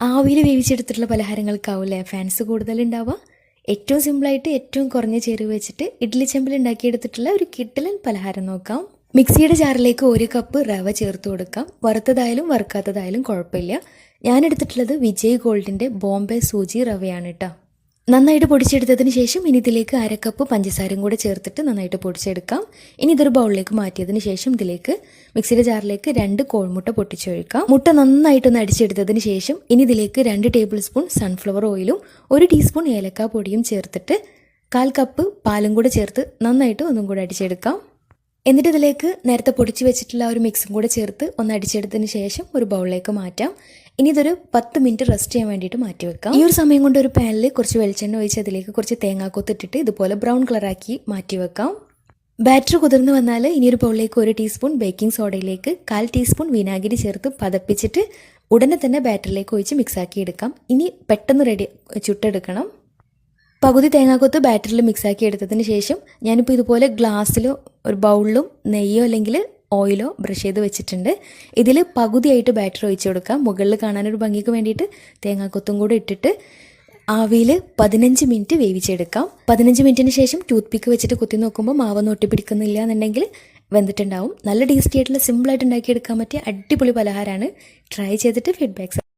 ആവിയിൽ വേവിച്ചെടുത്തിട്ടുള്ള പലഹാരങ്ങൾക്കാവില്ലേ? ഫാൻസ് കൂടുതലുണ്ടാവുക. ഏറ്റവും സിമ്പിളായിട്ട് ഏറ്റവും കുറഞ്ഞ ചേരുവ വെച്ചിട്ട് ഇഡ്ഡലി ചെമ്പിൽ ഉണ്ടാക്കിയെടുത്തിട്ടുള്ള ഒരു കിട്ടലൻ പലഹാരം നോക്കാം. മിക്സിയുടെ ജാറിലേക്ക് ഒരു കപ്പ് റവ ചേർത്ത് കൊടുക്കാം. വറുത്തതായാലും വറുക്കാത്തതായാലും കുഴപ്പമില്ല. ഞാൻ എടുത്തിട്ടുള്ളത് വിജയ് ഗോൾഡിന്റെ ബോംബെ സൂചി റവയാണ് കേട്ടോ നന്നായിട്ട് പൊടിച്ചെടുത്തതിന് ശേഷം ഇനി ഇതിലേക്ക് അര കപ്പ് പഞ്ചസാരയും കൂടെ ചേർത്തിട്ട് നന്നായിട്ട് പൊടിച്ചെടുക്കാം. ഇനി ഇതൊരു ബൗളിലേക്ക് മാറ്റിയതിന് ശേഷം ഇതിലേക്ക് മിക്സിയുടെ ജാറിലേക്ക് രണ്ട് കോഴിമുട്ട പൊട്ടിച്ചൊഴിക്കാം. മുട്ട നന്നായിട്ടൊന്ന് അടിച്ചെടുത്തതിന് ശേഷം ഇനി ഇതിലേക്ക് രണ്ട് ടേബിൾ സ്പൂൺ സൺഫ്ലവർ ഓയിലും ഒരു ടീസ്പൂൺ ഏലക്കാ പൊടിയും ചേർത്തിട്ട് കാൽ കപ്പ് പാലും കൂടെ ചേർത്ത് നന്നായിട്ട് ഒന്നും കൂടെ അടിച്ചെടുക്കാം. എന്നിട്ട് ഇതിലേക്ക് നേരത്തെ പൊടിച്ച് വെച്ചിട്ടുള്ള ഒരു മിക്സും കൂടെ ചേർത്ത് ഒന്ന് അടിച്ചെടുത്തതിന് ശേഷം ഒരു ബൗളിലേക്ക് മാറ്റാം. ഇനി ഇതൊരു പത്ത് മിനിറ്റ് റെസ്റ്റ് ചെയ്യാൻ വേണ്ടിയിട്ട് മാറ്റി വെക്കാം. ഈ ഒരു സമയം കൊണ്ട് ഒരു പാനിൽ കുറച്ച് വെളിച്ചെണ്ണ ഒഴിച്ച് അതിലേക്ക് കുറച്ച് തേങ്ങാക്കൊത്തിട്ടിട്ട് ഇതുപോലെ ബ്രൗൺ കളറാക്കി മാറ്റി വെക്കാം. ബാറ്റർ കുതിർന്ന് വന്നാൽ ഇനി ഒരു ബൗളിലേക്ക് ഒരു ടീസ്പൂൺ ബേക്കിംഗ് സോഡയിലേക്ക് കാൽ ടീസ്പൂൺ വിനാഗിരി ചേർത്ത് പതപ്പിച്ചിട്ട് ഉടനെ തന്നെ ബാറ്ററിലേക്ക് ഒഴിച്ച് മിക്സാക്കി എടുക്കാം. ഇനി പെട്ടെന്ന് റെഡി ചുട്ടെടുക്കണം. പകുതി തേങ്ങാക്കൊത്ത് ബാറ്ററിൽ മിക്സാക്കി എടുത്തതിന് ശേഷം ഞാനിപ്പോൾ ഇതുപോലെ ഗ്ലാസ്സിലോ ഒരു ബൗളിലും നെയ്യോ അല്ലെങ്കിൽ ഓയിലോ ബ്രഷ് ചെയ്ത് വെച്ചിട്ടുണ്ട്. ഇതിൽ പകുതിയായിട്ട് ബാറ്റർ ഒഴിച്ചു കൊടുക്കാം. മുകളിൽ കാണാനൊരു ഭംഗിക്ക് വേണ്ടിയിട്ട് തേങ്ങാക്കൊത്തും കൂടെ ഇട്ടിട്ട് ആവിയിൽ പതിനഞ്ച് മിനിറ്റ് വേവിച്ചെടുക്കാം. പതിനഞ്ച് മിനിറ്റിന് ശേഷം ടൂത്ത് പിക്ക് വെച്ചിട്ട് കുത്തി നോക്കുമ്പോൾ മാവൊന്നും ഒട്ടിപ്പിടിക്കുന്നില്ല എന്നുണ്ടെങ്കിൽ വെന്തിട്ടുണ്ടാവും. നല്ല ടേസ്റ്റി ആയിട്ടുള്ള സിമ്പിളായിട്ട് ഉണ്ടാക്കിയെടുക്കാൻ പറ്റിയ അടിപൊളി പലഹാരമാണ്. ട്രൈ ചെയ്തിട്ട് ഫീഡ്ബാക്സ്